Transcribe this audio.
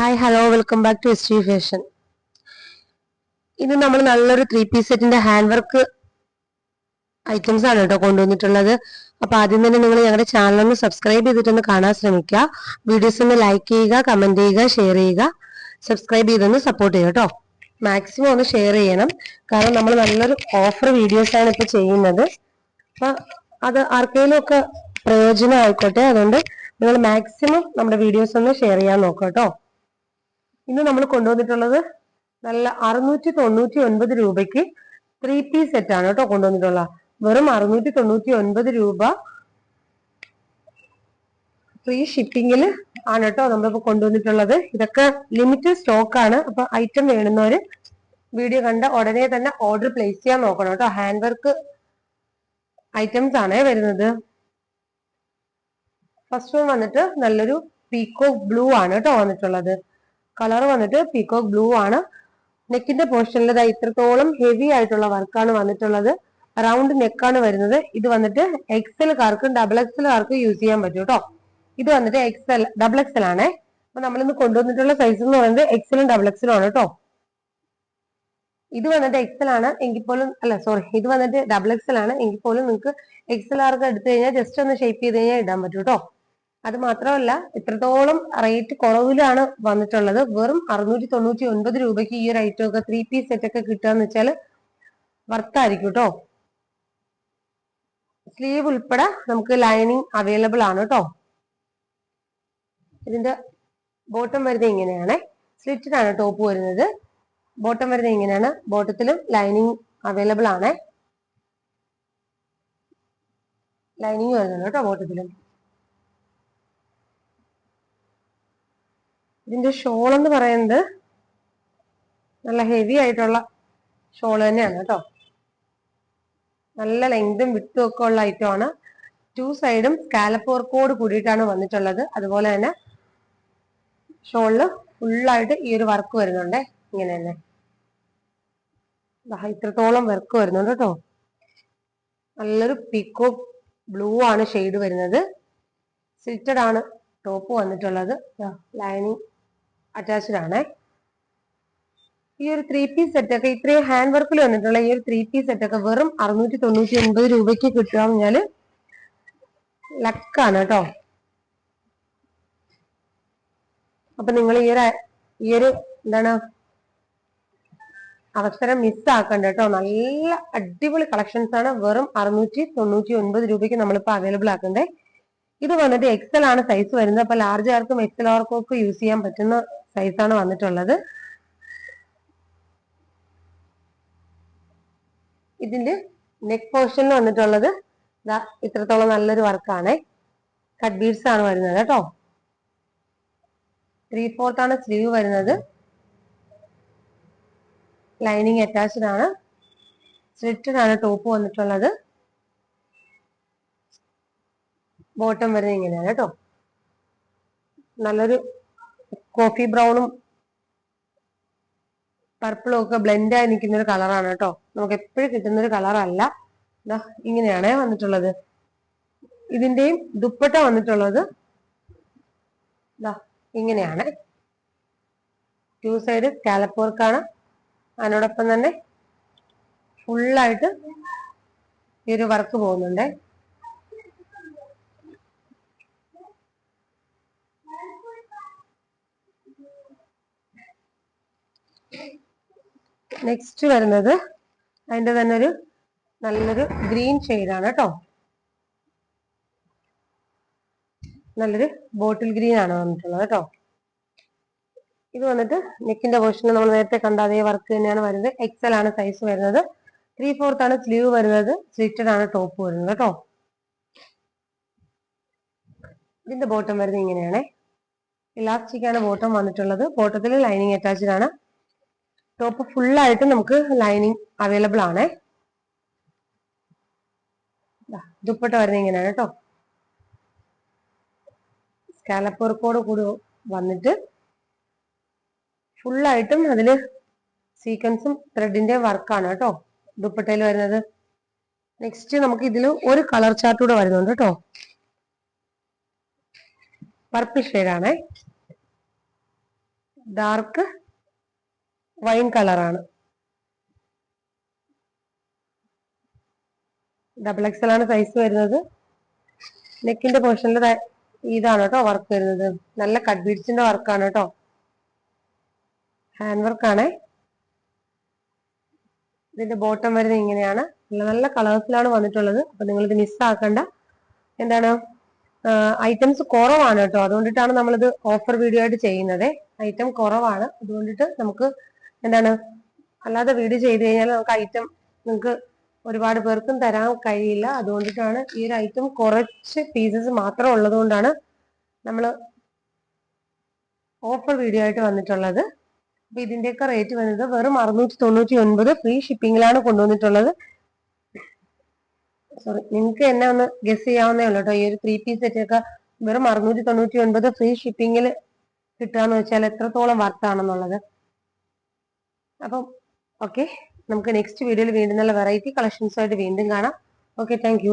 Hi hello welcome back to history fashion ഇത് നമ്മൾ നല്ലൊരു ത്രീ പീസ് സെറ്റിന്റെ ഹാൻഡ് വർക്ക് ഐറ്റംസ് ആണ് കേട്ടോ കൊണ്ടുവന്നിട്ടുള്ളത്. അപ്പൊ ആദ്യം തന്നെ നിങ്ങൾ ഞങ്ങളുടെ ചാനൽ ഒന്ന് സബ്സ്ക്രൈബ് ചെയ്തിട്ടൊന്ന് കാണാൻ ശ്രമിക്കുക. വീഡിയോസ് ഒന്ന് ലൈക്ക് ചെയ്യുക കമന്റ് ചെയ്യുക ഷെയർ ചെയ്യുക. സബ്സ്ക്രൈബ് ചെയ്തൊന്ന് സപ്പോർട്ട് ചെയ്യുക കേട്ടോ. മാക്സിമം ഒന്ന് ഷെയർ ചെയ്യണം. കാരണം നമ്മൾ നല്ലൊരു ഓഫർ വീഡിയോസ് ആണ് ഇപ്പൊ ചെയ്യുന്നത്. അപ്പൊ അത് ആർക്കെങ്കിലും ഒക്കെ പ്രയോജനം ആയിക്കോട്ടെ അതുകൊണ്ട് നിങ്ങൾ മാക്സിമം നമ്മുടെ വീഡിയോസ് ഒന്ന് ഷെയർ ചെയ്യാൻ നോക്കുക കേട്ടോ. ഇന്ന് നമ്മൾ കൊണ്ടുവന്നിട്ടുള്ളത് നല്ല അറുന്നൂറ്റി തൊണ്ണൂറ്റി ഒൻപത് രൂപയ്ക്ക് ത്രീ പീസ് സെറ്റ് ആണ് കേട്ടോ കൊണ്ടുവന്നിട്ടുള്ള വെറും അറുന്നൂറ്റി തൊണ്ണൂറ്റി ഒൻപത് രൂപ ഫ്രീ ഷിപ്പിംഗിൽ ആണ് കേട്ടോ നമ്മളിപ്പോ കൊണ്ടുവന്നിട്ടുള്ളത്. ഇതൊക്കെ ലിമിറ്റഡ് സ്റ്റോക്ക് ആണ്. അപ്പൊ ഐറ്റം വേണമെന്നവര് വീഡിയോ കണ്ട ഉടനെ തന്നെ ഓർഡർ പ്ലേസ് ചെയ്യാൻ നോക്കണം കേട്ടോ. ഹാൻഡ് വർക്ക് ഐറ്റംസ് ആണ് വരുന്നത്. ഫസ്റ്റ് വന്നിട്ട് നല്ലൊരു പീക്കോക്ക് ബ്ലൂ ആണ് കേട്ടോ വന്നിട്ടുള്ളത്. കളർ വന്നിട്ട് പീക്കോക്ക് ബ്ലൂ ആണ്. നെക്കിന്റെ പോർഷനിൽ ഇതാ ഇത്രത്തോളം ഹെവി ആയിട്ടുള്ള വർക്കാണ് വന്നിട്ടുള്ളത്. റൗണ്ട് നെക്കാണ് വരുന്നത്. ഇത് വന്നിട്ട് എക്സൽ കാർക്കും ഡബിൾ എക്സൽ കാർക്കും യൂസ് ചെയ്യാൻ പറ്റും കേട്ടോ ഇത് വന്നിട്ട് എക്സൽ ഡബിൾ എക്സൽ ആണേ. അപ്പൊ നമ്മളിന്ന് കൊണ്ടുവന്നിട്ടുള്ള സൈസ് എന്ന് പറയുന്നത് എക്സലും ഡബിൾ എക്സലും ആണ് കേട്ടോ ഇത് വന്നിട്ട് എക്സൽ ആണ് എങ്കിൽ പോലും അല്ല സോറി ഇത് വന്നിട്ട് ഡബിൾ എക്സൽ ആണ് എങ്കിൽ പോലും നിങ്ങൾക്ക് എക്സൽ ആർക്ക് എടുത്തു കഴിഞ്ഞാൽ ജസ്റ്റ് ഒന്ന് ഷേപ്പ് ചെയ്ത് കഴിഞ്ഞാൽ ഇടാൻ പറ്റും കേട്ടോ അത് മാത്രമല്ല ഇത്രത്തോളം റേറ്റ് കുറവിലാണ് വന്നിട്ടുള്ളത്. വെറും അറുന്നൂറ്റി തൊണ്ണൂറ്റി ഒൻപത് രൂപയ്ക്ക് ഈ ഒരു ഐറ്റം ഒക്കെ ത്രീ പീസ് സെറ്റ് ഒക്കെ കിട്ടുകയെന്ന് വെച്ചാൽ വർത്തായിരിക്കും കേട്ടോ സ്ലീവ് ഉൾപ്പെടെ നമുക്ക് ലൈനിങ് അവൈലബിൾ ആണ് കേട്ടോ ഇതിന്റെ ബോട്ടം വരുന്നത് ഇങ്ങനെയാണ്. സ്ലിറ്റഡ് ടോപ്പ് വരുന്നത്. ബോട്ടം വരുന്നത് ഇങ്ങനെയാണ്. ബോട്ടത്തിലും ലൈനിങ് അവൈലബിൾ ആണ്. ലൈനിങ് വരുന്നുണ്ട് കേട്ടോ ബോട്ടത്തിലും ഇതിന്റെ ഷോൾ എന്ന് പറയുന്നത് നല്ല ഹെവി ആയിട്ടുള്ള ഷോൾ തന്നെയാണ് കേട്ടോ. നല്ല ലെങ്തും വിട്ടും ഒക്കെ ഉള്ള ഐറ്റം ആണ്. ടു സൈഡും സ്കാലപ്പോർ കോഡ് കൂടിയിട്ടാണ് വന്നിട്ടുള്ളത്. അതുപോലെ തന്നെ ഷോളിൽ ഫുള്ളായിട്ട് ഈ ഒരു വർക്ക് വരുന്നുണ്ടേ. ഇങ്ങനെ തന്നെ. ഇത്രത്തോളം വർക്ക് വരുന്നുണ്ട് കേട്ടോ. നല്ലൊരു പിക്കോ ബ്ലൂ ആണ് ഷെയ്ഡ് വരുന്നത്. സിൽറ്റഡ് ആണ് ടോപ്പ് വന്നിട്ടുള്ളത്. ലൈനിങ് അറ്റാച്ച്ഡ് ആണ്. ഈ ഒരു ത്രീ പീസ് സെറ്റ് ഒക്കെ ഇത്രയും ഹാൻഡ് വർക്കിൽ വന്നിട്ടുള്ള ഈ ഒരു ത്രീ പീസ് സെറ്റ് ഒക്കെ വെറും അറുന്നൂറ്റി തൊണ്ണൂറ്റി ഒൻപത് രൂപയ്ക്ക് കിട്ടുക പറഞ്ഞാൽ ലക്കാണ് കേട്ടോ. അപ്പൊ നിങ്ങൾ ഈ ഒരു ഈ ഒരു എന്താണ് അവസരം മിസ്സാക്കണ്ട കേട്ടോ. നല്ല അടിപൊളി കളക്ഷൻസ് ആണ്. വെറും അറുന്നൂറ്റി തൊണ്ണൂറ്റി ഒൻപത് രൂപയ്ക്ക് നമ്മളിപ്പോ അവൈലബിൾ ആക്കണ്ടേ ഇത് വന്നിട്ട് എക്സൽ ആണ് സൈസ് വരുന്നത്. അപ്പൊ ലാർജ് ആർക്കും എക്സൽ ആർക്കും ഒക്കെ യൂസ് ചെയ്യാൻ പറ്റുന്ന സൈസ് ആണ് വന്നിട്ടുള്ളത്. ഇതിന്റെ നെക്ക് പോർഷനിൽ വന്നിട്ടുള്ളത് ഇത്രത്തോളം നല്ലൊരു വർക്കാണ് കട്ട് ബീഡ്സ് ആണ് വരുന്നത് കേട്ടോ. ത്രീ ഫോർത്ത് ആണ് സ്ലീവ് വരുന്നത്. ലൈനിങ് അറ്റാച്ച്ഡ് ആണ്. സ്ലിറ്റഡ് ആണ് ടോപ്പ് വന്നിട്ടുള്ളത്. ബോട്ടം വരുന്നത് ഇങ്ങനെയാണ് കേട്ടോ. നല്ലൊരു കോഫി ബ്രൗണും പർപ്പിളും ഒക്കെ ബ്ലെൻഡ് ആയി നിൽക്കുന്ന ഒരു കളറാണ് കേട്ടോ. നമുക്ക് എപ്പോഴും കിട്ടുന്ന ഒരു കളറല്ല ഇങ്ങനെയാണ് വന്നിട്ടുള്ളത്. ഇതിന്റെയും ദുപ്പട്ട വന്നിട്ടുള്ളത് ഇങ്ങനെയാണ്. ടു സൈഡ് സ്കാലപ്പ് വർക്കാണ് അതിനോടൊപ്പം തന്നെ ഫുള്ളായിട്ട് ഈ ഒരു വർക്ക് പോകുന്നുണ്ട്. നെക്സ്റ്റ് വരുന്നത് അതിന്റെ തന്നെ ഒരു നല്ലൊരു ഗ്രീൻ ആണ് കേട്ടോ. നല്ലൊരു ബോട്ടിൽ ഗ്രീൻ ആണ് വന്നിട്ടുള്ളത് കേട്ടോ. ഇത് വന്നിട്ട് നെക്കിന്റെ പോർഷനിൽ നമ്മൾ നേരത്തെ കണ്ട അതേ വർക്ക് തന്നെയാണ് വരുന്നത്. എക്സൽ ആണ് സൈസ് വരുന്നത്. ത്രീ ഫോർത്ത് ആണ് സ്ലീവ് വരുന്നത്. സ്ലിറ്റഡ് ആണ് ടോപ്പ് വരുന്നത് കേട്ടോ. ഇതിന്റെ ബോട്ടം വരുന്നത് ഇങ്ങനെയാണ്. ഇലാസ്റ്റിക് ആണ് ബോട്ടം വന്നിട്ടുള്ളത്. ബോട്ടത്തിൽ ലൈനിങ് അറ്റാച്ച്ഡ് ആണ്. ടോപ്പ് ഫുൾ ആയിട്ട് നമുക്ക് ലൈനിങ് അവൈലബിൾ ആണ്. ദുപ്പട്ട വരുന്നത് ഇങ്ങനെയാണ് കേട്ടോ. സ്കാലപ്പുറക്കോട് കൂടി വന്നിട്ട് ഫുള്ളായിട്ടും അതിൽ സീക്വൻസും ത്രെഡിന്റെ വർക്കാണ് കേട്ടോ. ദുപ്പട്ടയിൽ വരുന്നത്. നെക്സ്റ്റ് നമുക്ക് ഇതിൽ ഒരു കളർ ചാർട്ട് കൂടെ വരുന്നുണ്ട് കേട്ടോ. പർപ്പിൾ ഷെയ്ഡാണേ ഡാർക്ക് വൈൻ കളറാണ്. ഡബിൾ എക്സൽ ആണ് സൈസ് വരുന്നത്. നെക്കിന്റെ പോർഷനിൽ ഇതാണ് കേട്ടോ വർക്ക് വരുന്നത്. നല്ല കട്ട് ബീഡ്സിന്റെ വർക്കാണ് കേട്ടോ ഹാൻഡ് വർക്കാണ് ഇതിന്റെ ബോട്ടം വരുന്നത് ഇങ്ങനെയാണ്. നല്ല നല്ല കളേഴ്സിലാണ് വന്നിട്ടുള്ളത്. അപ്പൊ നിങ്ങൾ ഇത് മിസ്സാക്കണ്ട എന്താണ്? ഐറ്റംസ് കുറവാണ് കേട്ടോ അതുകൊണ്ടിട്ടാണ് നമ്മളിത് ഓഫർ വീഡിയോ ആയിട്ട് ചെയ്യുന്നത്. ഐറ്റം കുറവാണ്. അതുകൊണ്ടിട്ട് നമുക്ക് എന്താണ്? അല്ലാതെ വീഡിയോ ചെയ്ത് കഴിഞ്ഞാൽ നമുക്ക് ഐറ്റം നിങ്ങൾക്ക് ഒരുപാട് പേർക്കും തരാൻ കഴിയില്ല. അതുകൊണ്ടിട്ടാണ് ഈ ഒരു ഐറ്റം കുറച്ച് പീസസ് മാത്രം ഉള്ളത് കൊണ്ടാണ് നമ്മൾ ഓഫർ വീഡിയോ ആയിട്ട് വന്നിട്ടുള്ളത്. അപ്പൊ ഇതിന്റെയൊക്കെ റേറ്റ് വരുന്നത് വെറും അറുന്നൂറ്റി തൊണ്ണൂറ്റി ഒൻപത് ഫ്രീ ഷിപ്പിംഗിലാണ് കൊണ്ടുവന്നിട്ടുള്ളത്. സോറി നിങ്ങൾക്ക് എന്നെ ഒന്ന് ഗസ് ചെയ്യാവുന്നേ ഉള്ളൂ കേട്ടോ. ഈ ഒരു ത്രീ പീസ് സെറ്റ് ഒക്കെ വെറും അറുന്നൂറ്റി തൊണ്ണൂറ്റി ഒൻപത് ഫ്രീ ഷിപ്പിംഗിൽ കിട്ടുകയെന്ന് വെച്ചാൽ എത്രത്തോളം വർത്താണെന്നുള്ളത് അപ്പം ഓക്കെ നമുക്ക് നെക്സ്റ്റ് വീഡിയോയിൽ വീണ്ടും നല്ല വെറൈറ്റി കളക്ഷൻസ് ആയിട്ട് വീണ്ടും കാണാം. Okay thank